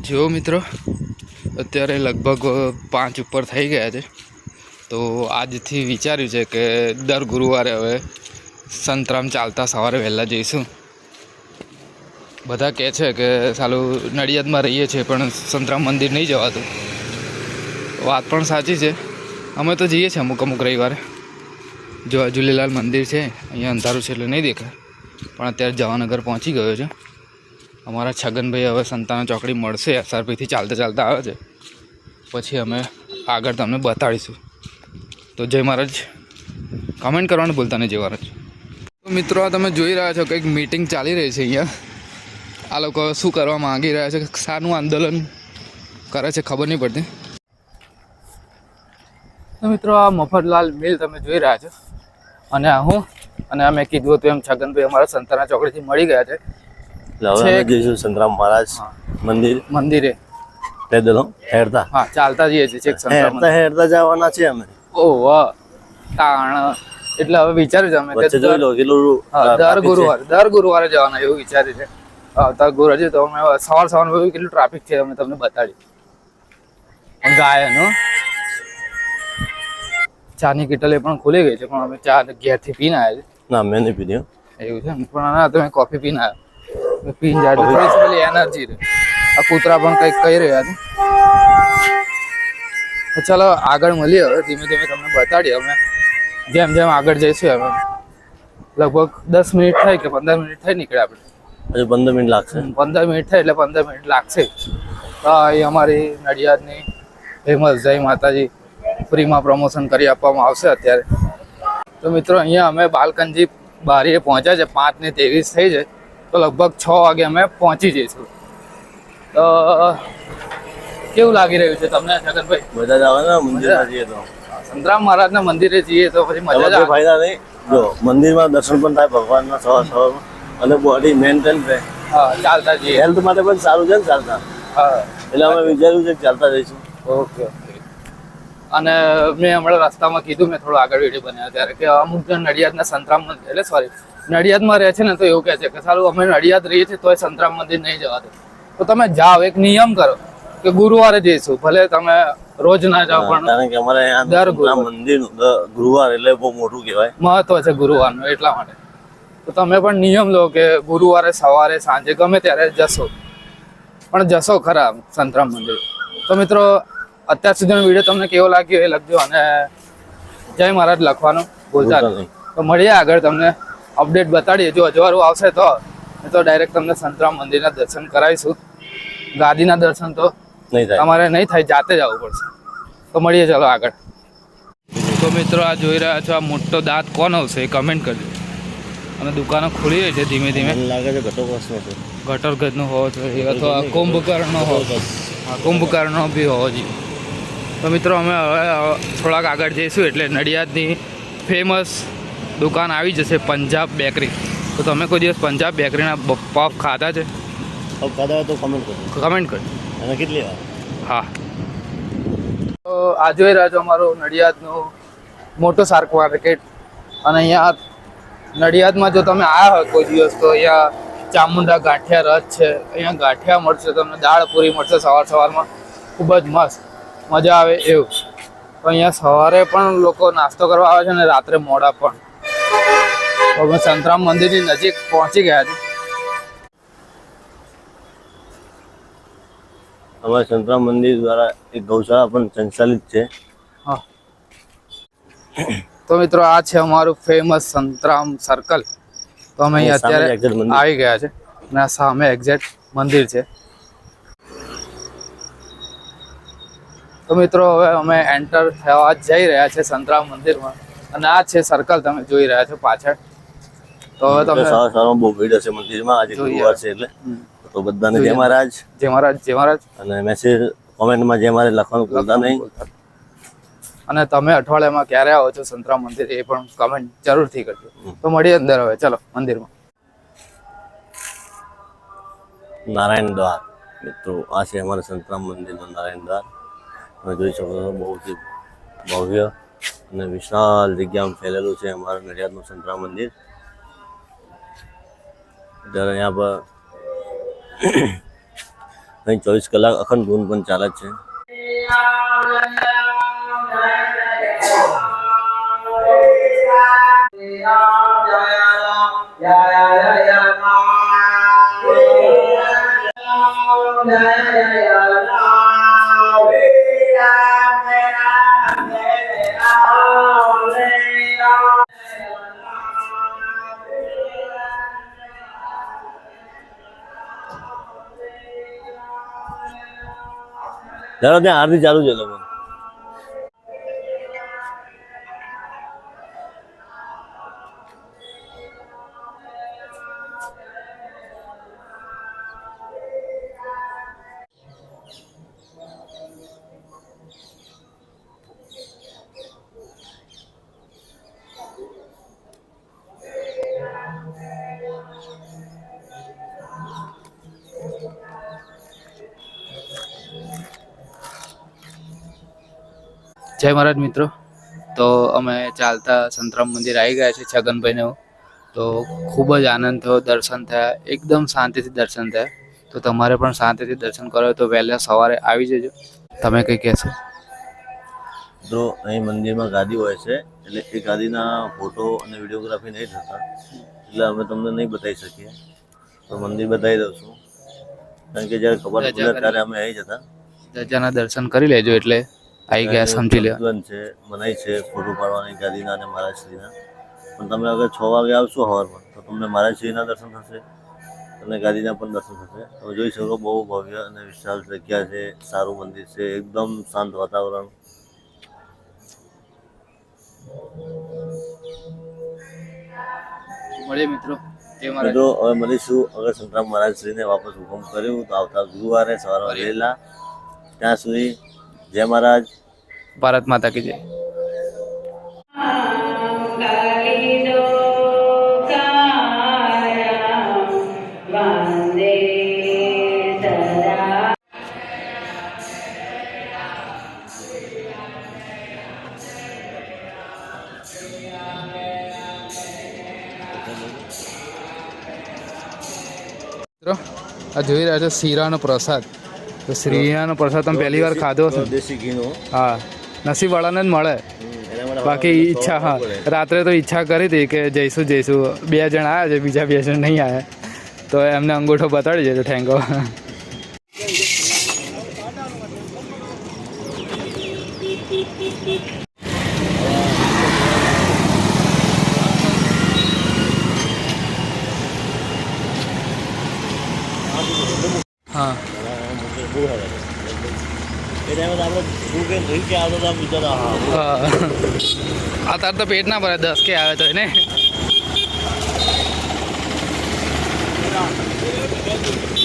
જો મિત્રો, અત્યારે લગભગ પાંચ ઉપર થઈ ગયા છે. તો આજથી વિચાર્યું છે કે દર ગુરુવારે હવે સંતરામ ચાલતા સવારે વહેલા જઈશું. બધા કહે છે કે સાલું નડિયાદમાં રહીએ છીએ, પણ સંતરામ મંદિર નહીં જવાતું. વાત પણ સાચી છે. અમે તો જઈએ છીએ અમુક અમુક રવિવારે. જો ઝૂલેલાલ મંદિર છે, અહીંયા અંધારું છે એટલે નહીં દેખાય. પણ અત્યારે જવાનગર પહોંચી ગયો છે. અમારા છગનભાઈ હવે સંતાનો ચોકડી મળશે એસઆરપીથી ચાલતા ચાલતા આવે છે. પછી અમે આગળ તમને બતાડીશું. તો જય મહારાજ. કમેન્ટ કરવાનું ભૂલતા નહીં, જય મહારાજ. તો મિત્રો તમે જોઈ રહ્યા છો કંઈક મિટિંગ ચાલી રહી છે અહીંયા. આ લોકો શું કરવા માગી રહ્યા છે, શાનું આંદોલન કરે છે, ખબર નહીં પડતી. તો મિત્રો, આ મફતલાલ મિલ તમે જોઈ રહ્યા છો. અને આ હું અને અમે કીધું હતું એમ છગનભાઈ અમારા સંતાના ચોકડીથી મળી ગયા છે. એટલે હવે અમે જઈશું સંતરામ મહારાજ મંદિર. મંદિરે. પેદલ હેરતા. હા ચાલતા જઈએ છીએ છેક સંતરામ હેરતા હેરતા જવાના છે અમે. ઓહ વાહ. તાણ એટલે હવે વિચાર્યું છે અમે કે જોઈ લો કેટલું દર ગુરુવારે દર ગુરુવારે જવાના એવું વિચાર્યું છે. આવતા ગુરુવારે તો અમે સવાર સવારમાં કેટલું ટ્રાફિક છે અમે તમને બતાડી ગાયનો ચાની કિટલ પણ ખુલી ગઈ છે પણ અમે ચા ઘેરથી પીને આવ્યા ના મેં નહીં પીધી એવું છે પણ ના તમે કોફી પીને આવ્યો જાય પેલી એનર્જી રહે. આ કૂતરા પણ કંઈક કહી રહ્યા છે. ચાલો આગળ મળીએ હવે ધીમે ધીમે તમને બતાડીએ અમે. જેમ જેમ આગળ જઈશું અમે લગભગ દસ મિનિટ થાય કે પંદર મિનિટ થાય નીકળે આપણે? હજુ પંદર મિનિટ લાગશે. પંદર મિનિટ થાય એટલે પંદર મિનિટ લાગશે. તો અહીં અમારી નડિયાદની ફેમસ જય માતાજી. ફ્રીમાં પ્રમોશન કરી આપવામાં આવશે અત્યારે. તો મિત્રો અહીંયા અમે બાલકનજી બારીએ પહોંચ્યા છે. પાંચ ને ત્રેવીસ થઈ છે. તો લગભગ છ વાગે અમે પહોંચી જઈશું. તો કેવું લાગી રહ્યું છે તમને છગનભાઈ બધા જ આવે ને મંદિરમાં જઈએ તો. સંતરામ મહારાજના મંદિરે જઈએ તો પછી મજા જ ફાયદા નહીં. જો મંદિરમાં દર્શન પણ થાય ભગવાનના સવાર સવારમાં અને બોડી મેન્ટેન રહે. હા ચાલતા જઈએ. હેલ્થ માટે પણ સારું છે ને ચાલતા. હા. એટલે અમે વિચાર્યું છે કે ચાલતા જઈશું. ઓકે. અને મેં હમણાં રસ્તામાં કીધું મેં થોડો આગળ વીડિયો બનાવ્યો ત્યારે કે અમુક જણ નડિયાદના સંતરામ મંદિર એટલે સોરી નડિયાદમાં રહે છે ને તો એવું કહે છે કે સારું અમે નડિયાદ રહીએ છીએ તોય સંતરામ મંદિર નહીં જવા દે. તો તમે જાઓ એક નિયમ કરો કે ગુરુવારે જઈશું ભલે તમે રોજ ના જાઓ પણ કારણ કે અમારે દર. મંદિરનું ગુરુવાર એટલે બહુ મોટું કહેવાય. મહત્વ છે ગુરુવારનું એટલા માટે. તો તમે પણ નિયમ લો કે ગુરુવારે સવારે સાંજે ગમે ત્યારે જશો. પણ જશો ખરા સંતરામ મંદિર. તો મિત્રો અત્યાર સુધીનો વીડિયો તમને કેવો લાગ્યો એ લખજો અને જય મહારાજ લખવાનું ભૂલતા નહીં. તો મળીએ આગળ તમને અપડેટ બતાડીએ. જો અજવાળું આવશે તો તો ડાયરેક્ટ તમને સંતરામ મંદિરના દર્શન કરાવીશું. ગાદીના દર્શન તો તમારે નહીં થાય જાતે જ આવવું પડશે. તો મળીએ ચાલો આગળ. તો મિત્રો આ જોઈ રહ્યા છો આ મોટો દાંત કોણ આવશે એ કમેન્ટ કરજો. અને દુકાનો ખુલી રહી છે ધીમે ધીમે. લાગે છે ઘટો કસનો ગજનો હોવો જોઈએ અથવા કુંભકર્ણનો હોવો હા કુંભકર્ણનો બી હોવો જોઈએ. તો મિત્રો અમે હવે થોડાક આગળ જઈશું એટલે નડિયાદની ફેમસ દુકાન આવી જશે પંજાબ બેકરી તો તમે કોઈ દિવસ પંજાબ બેકરીના પફ ખાધા છે? તો કમેન્ટ કરો કમેન્ટ કરજો. અને કેટલી હા. તો આ જોઈ રહ્યા છો મોટો નડિયાદનું મોટું શાર્ક માર્કેટ અને અહીંયા નડિયાદમાં જો તમે આવ્યા હોય કોઈ દિવસ તો અહીંયા ચામુંડા ગાંઠિયા રથ છે. અહીંયા ગાંઠિયા મળશે તમને દાળ પૂરી મળશે સવાર સવારમાં. ખૂબ જ મસ્ત. મજા આવે એવું. તો અહીંયા સવારે પણ લોકો નાસ્તો કરવા આવે છે અને રાત્રે મોડા પણ. અમે સંતરામ મંદિરની નજીક પહોંચી ગયા છે. અમારા સંતરામ મંદિર દ્વારા એક ગૌશાળા પણ સંચાલિત છે. હા. તો મિત્રો આ છે અમારું ફેમસ સંતરામ સર્કલ તો અમે અત્યારે આવી ગયા છે. અને સામે એક્ઝેક્ટ મંદિર છે. તો મિત્રો હવે અમે એન્ટર થવા જઈ રહ્યા છે સંતરામ મંદિરમાં. અને આ છે સર્કલ તમે જોઈ રહ્યા છો પાછળ. તો હવે તમે સવાર સવારમાં બહુ ભીડ હશે મંદિરમાં. આજે ગુરુવાર છે એટલે. તો બધાને. જય મહારાજ. જય મહારાજ જય મહારાજ. અને મેસેજ કોમેન્ટમાં જય મહારાજ લખવાનું ભૂલતા નહીં. અને તમે અઠવાડિયામાં ક્યારે આવો છો સંતરામ મંદિર એ પણ કમેન્ટ જરૂરથી કરજો. તો મળીએ અંદર હવે. ચલો મંદિરમાં. નારાયણ દ્વાર. મિત્રો આ છે અમારા સંતરામ મંદિરનું નારાયણ દ્વાર. તમે જોઈ શકો છો, બહુ જ ભવ્ય અને વિશાળ જગ્યામાં ફેલેલું છે અમારું નડિયાદનું સંતરામ મંદિર. જ્યારે અહીંયા પર અહીં ચોવીસ કલાક અખંડ ધૂન પણ ચાલે જ છે. ચાલો ત્યાં આરતી ચાલુ છે લોકો. જય મહારાજ મિત્રો. તો અમે ચાલતા સંતરામ મંદિર આવી ગયા છે છગનભાઈને. તો ખૂબ જ આનંદ થયો દર્શન થયા એકદમ શાંતિથી દર્શન થયા. તો તમારે પણ શાંતિથી દર્શન કરો હોય તો વહેલા સવારે આવી જજો. તમે કંઈ કહેશો? તો અહીં મંદિરમાં ગાદી હોય છે એટલે એ ગાદીના ફોટો અને વિડીયોગ્રાફી નહીં થતા. એટલે અમે તમને નહીં બતાવી શકીએ. તો મંદિર બતાવી દઉં છું. કારણ કે જ્યારે ખબર ત્યારે અમે આવી જતા દરજાના દર્શન કરી લેજો એટલે. આવી ગયા સમજી લેવા છે મનાઈ છે ફોટો પાડવાની ગાદીના અને મહારાજશ્રીના. પણ તમે અગર છ વાગે આવશો સવારમાં તો તમને મહારાજશ્રીના દર્શન થશે અને ગાદીના પણ દર્શન થશે. તમે જોઈ શકો બહુ ભવ્ય અને વિશાળ જગ્યા છે સારું મંદિર છે એકદમ શાંત વાતાવરણ. મળીએ મિત્રો. મિત્રો હવે મળીશું અગર સંતરામ મહારાજશ્રીને વાપસ હુકમ કર્યું તો આવતા ગુરુવારે સવારે વહેલા ત્યાં સુધી જય મહારાજ. ભારત માતા કી જય. મિત્રો આ જોઈ રહ્યા છો શીરાનો પ્રસાદ. તો શીરાનો પ્રસાદ તમે પહેલી વાર ખાધો હશે દેશી ઘીનો. હા. નસીબવાળાને જ મળે. બાકી ઈચ્છા, હા. રાત્રે તો ઈચ્છા કરી હતી કે જઈશું જઈશું. બે જણ આવ્યા છે, બીજા બે જણ નહીં આવ્યા તો એમને અંગૂઠો બતાડી દેજો ઠેંગો. લઈને કે હા અત્યારે તો પેટ ના ભરે દસ કે આવે તો એને Thank you.